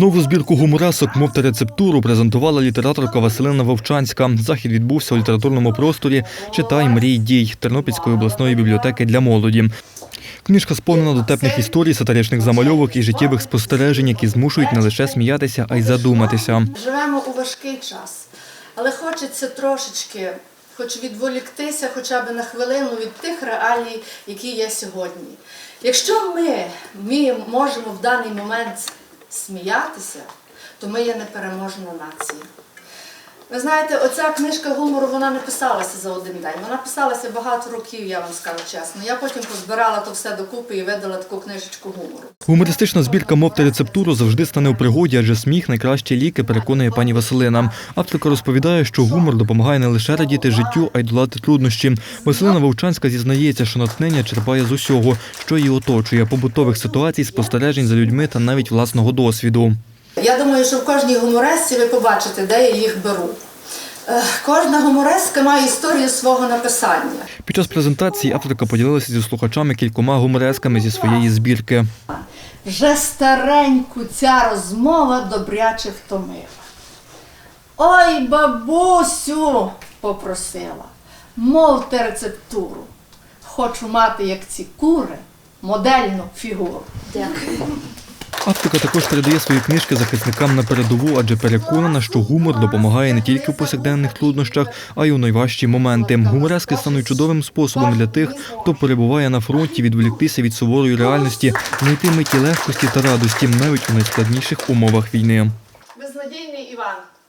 Нову збірку гуморесок, мов та рецептуру презентувала літераторка Василина Вовчанська. Захід відбувся у літературному просторі Читай мрій дій Тернопільської обласної бібліотеки для молоді. Книжка сповнена дотепних історій, сатиричних замальовок і життєвих спостережень, які змушують не лише сміятися, а й задуматися. Живемо у важкий час, але хочеться трошечки, хоч відволіктися хоча б на хвилину від тих реалій, які є сьогодні. Якщо ми вміємо, можемо в даний момент сміятися, то ми є непереможна нація. Ви знаєте, оця книжка гумору вона не писалася за один день. Вона писалася багато років, я вам скажу чесно. Я потім позбирала то все докупи і видала таку книжечку гумору. Гумористична збірка мов та рецептуру завжди стане у пригоді, адже сміх найкращі ліки, переконує пані Василина. Авторка розповідає, що гумор допомагає не лише радіти життю, а й долати труднощі. Василина Вовчанська зізнається, що натхнення черпає з усього, що її оточує, побутових ситуацій, спостережень за людьми та навіть власного досвіду. Я думаю, що в кожній гуморесці ви побачите, де я їх беру. Е, Кожна гумореска має історію свого написання. Під час презентації авторка поділилася зі слухачами кількома гуморесками зі своєї збірки. Вже стареньку ця розмова добряче втомила. Ой, бабусю, попросила, мовте рецептуру. Хочу мати, як ці кури, модельну фігуру. Авторка також передає свої книжки захисникам на передову, адже переконана, що гумор допомагає не тільки в повсякденних труднощах, а й у найважчі моменти. Гуморески стануть чудовим способом для тих, хто перебуває на фронті, відволіктися від суворої реальності, знайти миті легкості та радості навіть у найскладніших умовах війни.